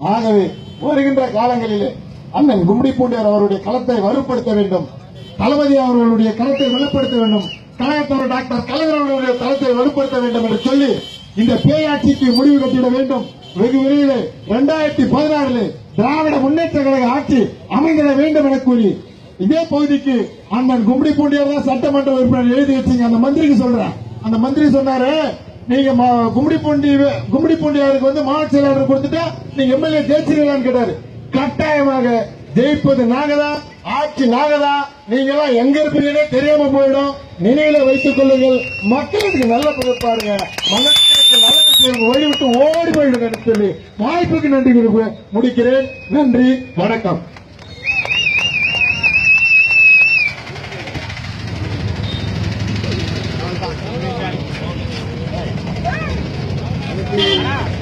ஆகவே வருகின்ற காலங்களிலே அண்ணன் கும்டி பூண்டியார் அவருடைய களத்தை வலுப்படுத்த வேண்டும். தளபதி அவர்களுடைய களத்தை வலுப்படுத்த வேண்டும். கழகத்தவர் டாக்டர் கலைஞர் அவர்களுடைய களத்தை வலுப்படுத்த வேண்டும் என்று சொல்லி இந்த பேயாட்சிக்கு முடிவு கட்டிட வேண்டும். வெகு விரைவில் இரண்டாயிரத்தி பதினாறில் திராவிட முன்னேற்ற கழக ஆட்சி அமைந்திட வேண்டும் என கூறி இதே பகுதிக்கு அண்ணன் கும்டி பூண்டியார் தான் சட்டமன்ற உறுப்பினர் எழுதி வச்சிங்க அந்த மந்திரிக்கு சொல்றேன். அந்த மந்திரி சொன்னாரு நீங்க ம- கும்மிடி பூண்டி கும்மிடி பூண்டியாருக்கு வந்து மாவட்ட செயலாளர் கொடுத்துட்டா நீங்க எம்எல்ஏ ஜெயிச்சிருக்கலான்னு கேட்டாரு. கட்டாயமாக ஜெயிப்பது நாங்க ஆட்சி நாங்க நீங்க எல்லாம் எங்க இருப்பீங்கன்னே தெரியாம போயிடும். நினைவுல வைத்துக் கொள்ளுங்கள். மக்களுக்கு நல்ல பதில் பாருங்க. மக்களுக்கு நல்லது செய்யுங்க. ஓடி ஓடி போயிடுங்க சொல்லி வாய்ப்புக்கு நன்றி கூறி முடிக்கிறேன். நன்றி. வணக்கம். aqui.